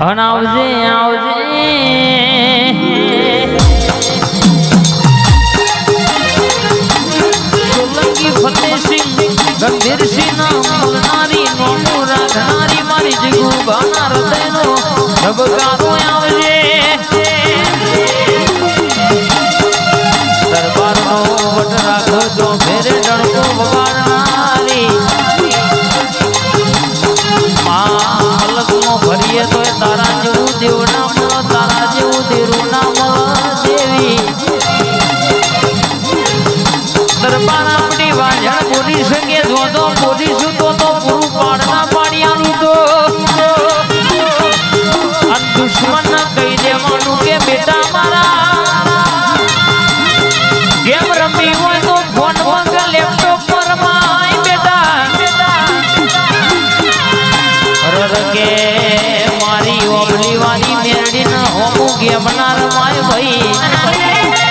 અને આવજે. આવજે ફતેહસિંહ ગંભીરસિંહ નામ બોલનારી નોમું રાખનારી મારી જગુ બાના હૃદયનો ધબકારો મારી ઓબલી વાળી મેરડી ન હોમું ગેમ ના રમાય ભાઈ.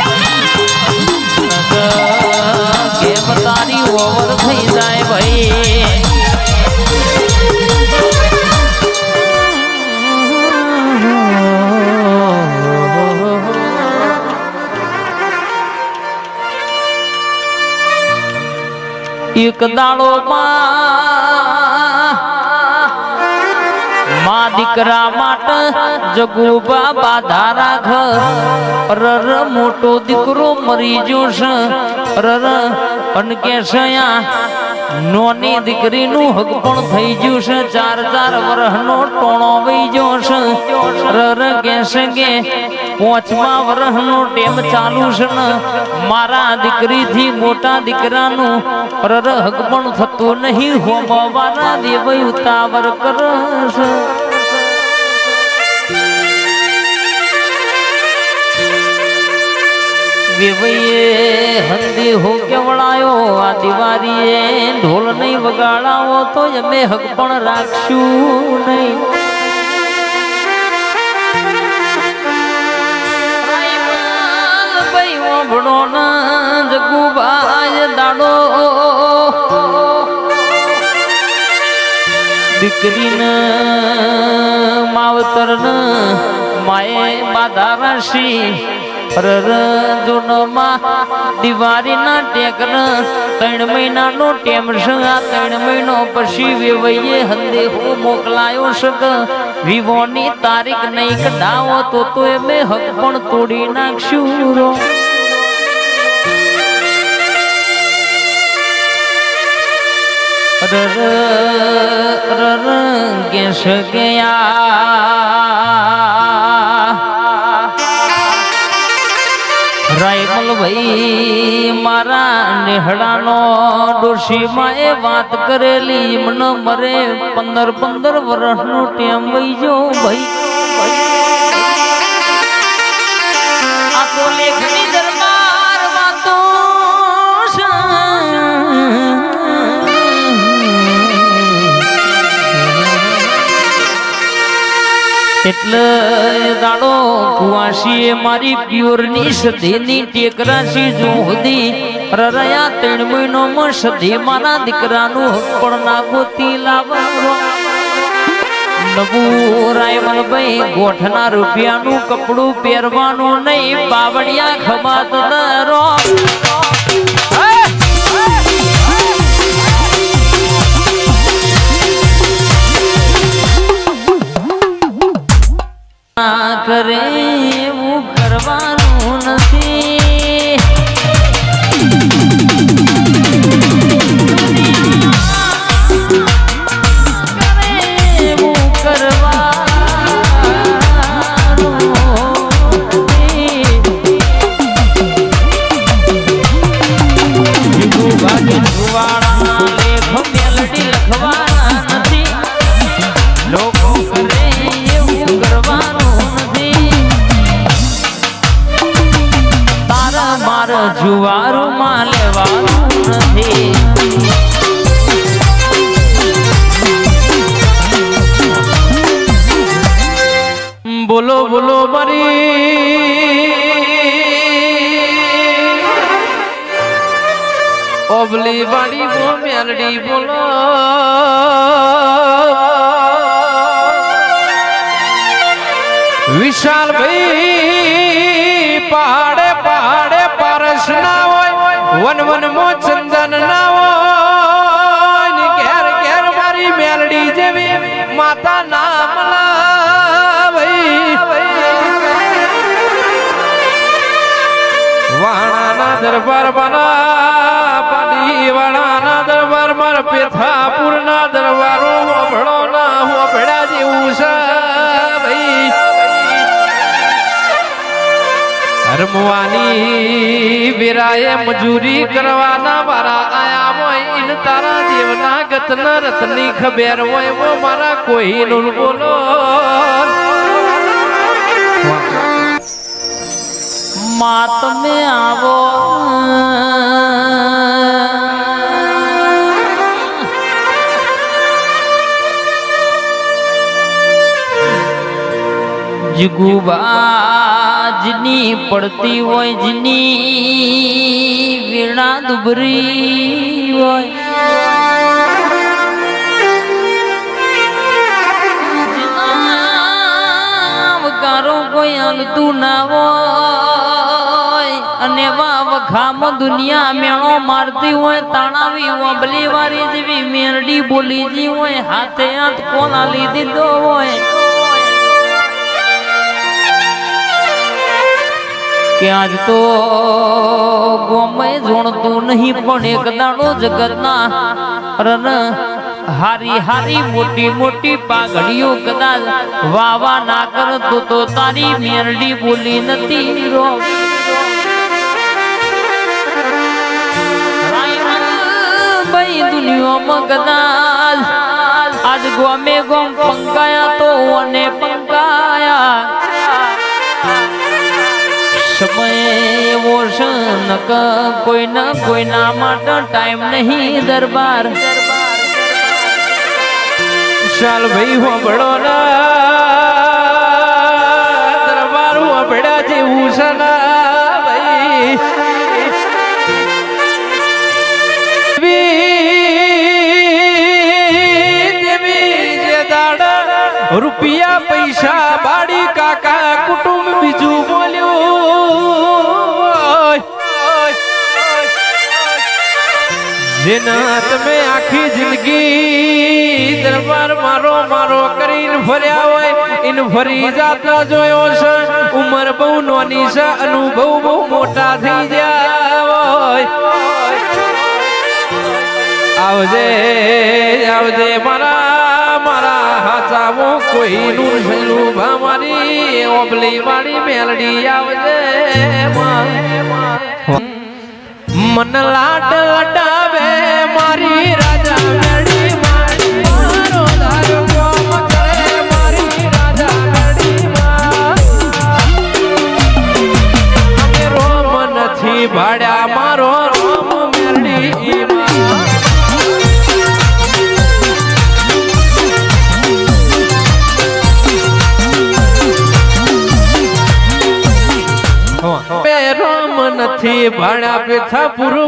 ગેમ તારી ઓવર થઈ જાય ભાઈ. એક દાડો માં દીકરા માટે જગુ બાબા ધારા ઘર. રર મોટો દીકરો મરી જોશે રર અન કે નોની દીકરીનું હક પણ થઈ ગયું છે. ચાર ચાર વરહનો ટોણો વહી ગયો છે. રર કે સંગે પાંચમા વર્ષનો ટેમ ચાલુ છે ને, મારા દીકરીથી મોટા દીકરાનું રર હક પણ થતું નહીં. હોમવાના દેવ ઉતાવર કરશે વેવૈયે હંદી હો કેવડાયો? આ દિવારીએ ઢોલ નહીં વગાડાવો તો અમે હક પણ રાખશું નહીં. ભણો ના જગુબાય દાડો. દીકરીને માવતર માએ બાધા રાશી. રર જૂનમાં દિવાળીના ટેકન ત્રણ મહિનાનો ટેમ છે આ ત્રણ મહિનો પછી વેવૈયે હંદે હું મોકલાયો શક. વિવોની તારીખ નહીં કઢાવો તો તો એમે હક પણ તોડી નાખશું રો રર રર ગયા રાયમલ ભાઈ મારા નેહડાનો ડોશીમાં એ વાત કરેલી. મને મરે પંદર પંદર વર્ષનો ટેમ વહીજો ભાઈ. એટલે દાડો કુવાશીએ મારી પ્યોરની સધીની ટેકરાશી જો હતી રરયા ત્રણ મહિનો સધી મારા દીકરાનું હક પણ ના ગોતી લાવવાનો નવું ગોઠના રૂપિયાનું કપડું પહેરવાનું નહીં, બાવળિયા ખમાત ભાગી જુવાળા ઓબલી વાડી બો મેલડી બોલો. વિશાલ ભાઈ પહાડે પહાડે પારસ ના હોય, વન વન મો ચંદન ના હોય, ને ઘેર ઘેર મારી મેલડી જેવી માતા નામ વાણાના દરબાર દરબાર માર પેથાપુરના દરબારો હોભળો ના હોભળા જેવું છે ભાઈ. રમવાની વિરાએ મજૂરી કરવાના મારા આયા હોય ઇન તારા દેવના ગતના રતની ખબેર હોય વો મારા કોઈ નું બોલો. માતને આવો. જગુબાજની પડતી હોય જની વીણા દુબરી હોય. કોઈ અંગતું ના હોય. અને વખામ દુનિયા મેળો મારતી હોય, તાણાવી ઓબલી વારી જેવી મેરડી બોલી જી હોય. હાથે હાથ કોના લીધી દો હોય. કે આજ તો ગોમય જોણતું નહીં, પણ એક દાડો જગતના રન હારી હારી મોટી મોટી પાઘડીઓ કદાચ વાવા ના કરતો તો તારી મેરડી બોલી નથી રો. દુનિયામાં કદાચ આજ ગોમે ગોમ પંકાયા તો અને પંકાયા. સમય એવો છે નક કોઈના કોઈના માટે ટાઈમ નહીં દરબાર. ચાલ ભાઈ હોભળો ના. જેના તમે આખી જિંદગી દરબાર મારો મારો કરીને ફર્યા હોય, ઇન ફરી જાતો જોયો છે. ઉંમર બહુ નોની છે, અનુભવ બહુ મોટા થઈ ગયા હોય. આવજે આવજે મારા મારા હાચાવો કોઈનું છેલું ભામારી ઓબલી વાળી મેલડી આવજે મન લાડ લડાવે ભાડ્યા પેથા પૂરું